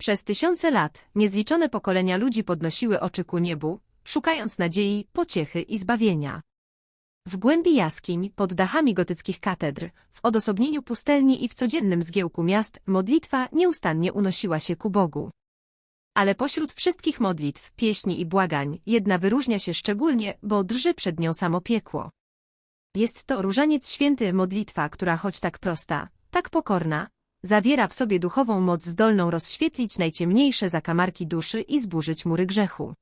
Przez tysiące lat niezliczone pokolenia ludzi podnosiły oczy ku niebu, szukając nadziei, pociechy i zbawienia. W głębi jaskiń, pod dachami gotyckich katedr, w odosobnieniu pustelni i w codziennym zgiełku miast modlitwa nieustannie unosiła się ku Bogu. Ale pośród wszystkich modlitw, pieśni i błagań, jedna wyróżnia się szczególnie, bo drży przed nią samo piekło. Jest to różaniec święty modlitwa, która choć tak prosta, tak pokorna, zawiera w sobie duchową moc zdolną rozświetlić najciemniejsze zakamarki duszy i zburzyć mury grzechu.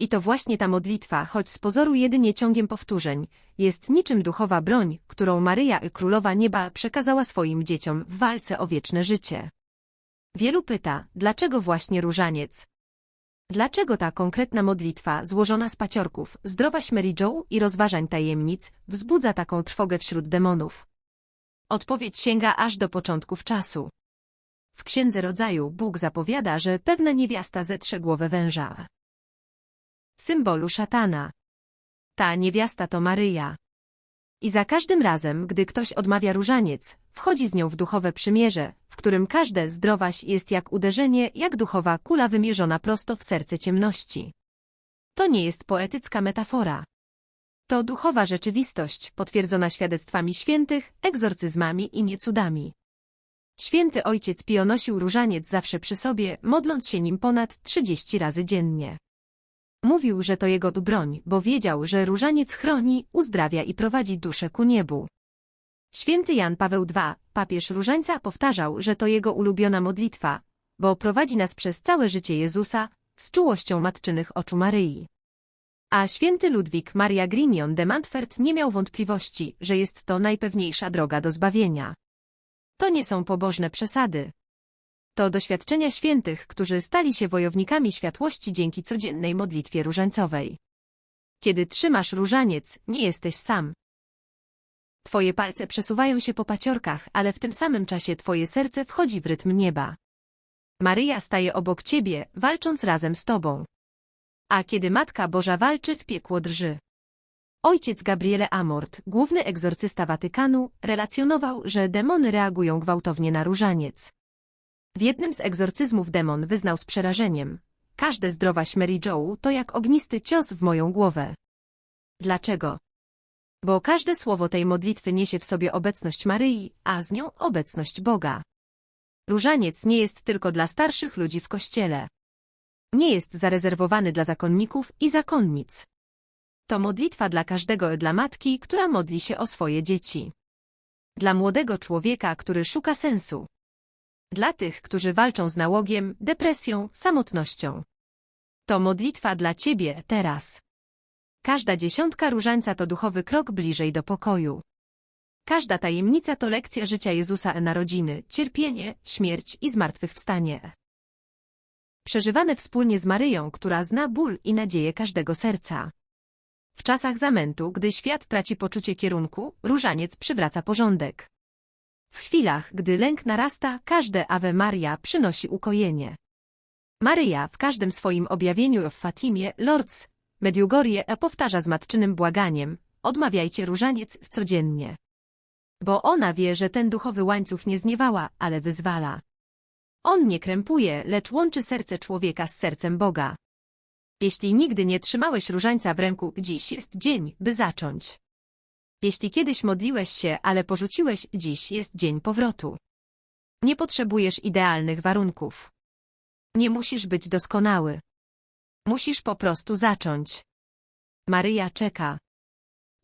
I to właśnie ta modlitwa, choć z pozoru jedynie ciągiem powtórzeń, jest niczym duchowa broń, którą Maryja i Królowa Nieba przekazała swoim dzieciom w walce o wieczne życie. Wielu pyta, dlaczego właśnie różaniec? Dlaczego ta konkretna modlitwa, złożona z paciorków, zdrowaś Mary Jo i rozważań tajemnic, wzbudza taką trwogę wśród demonów? Odpowiedź sięga aż do początków czasu. W Księdze Rodzaju Bóg zapowiada, że pewna niewiasta zetrze głowę węża. Symbolu szatana. Ta niewiasta to Maryja. I za każdym razem, gdy ktoś odmawia różaniec, wchodzi z nią w duchowe przymierze, w którym każde zdrowaś jest jak uderzenie, jak duchowa kula wymierzona prosto w serce ciemności. To nie jest poetycka metafora. To duchowa rzeczywistość, potwierdzona świadectwami świętych, egzorcyzmami i niecudami. Święty ojciec Pio nosił różaniec zawsze przy sobie, modląc się nim ponad 30 razy dziennie. Mówił, że to jego broń, bo wiedział, że różaniec chroni, uzdrawia i prowadzi duszę ku niebu. Święty Jan Paweł II, papież różańca, powtarzał, że to jego ulubiona modlitwa, bo prowadzi nas przez całe życie Jezusa z czułością matczynych oczu Maryi. A święty Ludwik Maria Grignon de Montfort nie miał wątpliwości, że jest to najpewniejsza droga do zbawienia. To nie są pobożne przesady. To doświadczenia świętych, którzy stali się wojownikami światłości dzięki codziennej modlitwie różańcowej. Kiedy trzymasz różaniec, nie jesteś sam. Twoje palce przesuwają się po paciorkach, ale w tym samym czasie twoje serce wchodzi w rytm nieba. Maryja staje obok ciebie, walcząc razem z tobą. A kiedy Matka Boża walczy, piekło drży. Ojciec Gabriele Amort, główny egzorcysta Watykanu, relacjonował, że demony reagują gwałtownie na różaniec. W jednym z egzorcyzmów demon wyznał z przerażeniem. Każde zdrowaś Mary Jo to jak ognisty cios w moją głowę. Dlaczego? Bo każde słowo tej modlitwy niesie w sobie obecność Maryi, a z nią obecność Boga. Różaniec nie jest tylko dla starszych ludzi w kościele. Nie jest zarezerwowany dla zakonników i zakonnic. To modlitwa dla każdego, dla matki, która modli się o swoje dzieci. Dla młodego człowieka, który szuka sensu. Dla tych, którzy walczą z nałogiem, depresją, samotnością. To modlitwa dla ciebie teraz. Każda dziesiątka różańca to duchowy krok bliżej do pokoju. Każda tajemnica to lekcja życia Jezusa narodziny, cierpienie, śmierć i zmartwychwstanie. Przeżywane wspólnie z Maryją, która zna ból i nadzieję każdego serca. W czasach zamętu, gdy świat traci poczucie kierunku, różaniec przywraca porządek. W chwilach, gdy lęk narasta, każde Ave Maria przynosi ukojenie. Maryja w każdym swoim objawieniu w Fatimie, Lords, Mediugorie powtarza z matczynym błaganiem, odmawiajcie różaniec codziennie. Bo ona wie, że ten duchowy łańcuch nie zniewała, ale wyzwala. On nie krępuje, lecz łączy serce człowieka z sercem Boga. Jeśli nigdy nie trzymałeś różańca w ręku, dziś jest dzień, by zacząć. Jeśli kiedyś modliłeś się, ale porzuciłeś, dziś jest dzień powrotu. Nie potrzebujesz idealnych warunków. Nie musisz być doskonały. Musisz po prostu zacząć. Maryja czeka.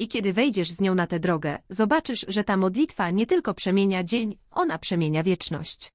I kiedy wejdziesz z nią na tę drogę, zobaczysz, że ta modlitwa nie tylko przemienia dzień, ona przemienia wieczność.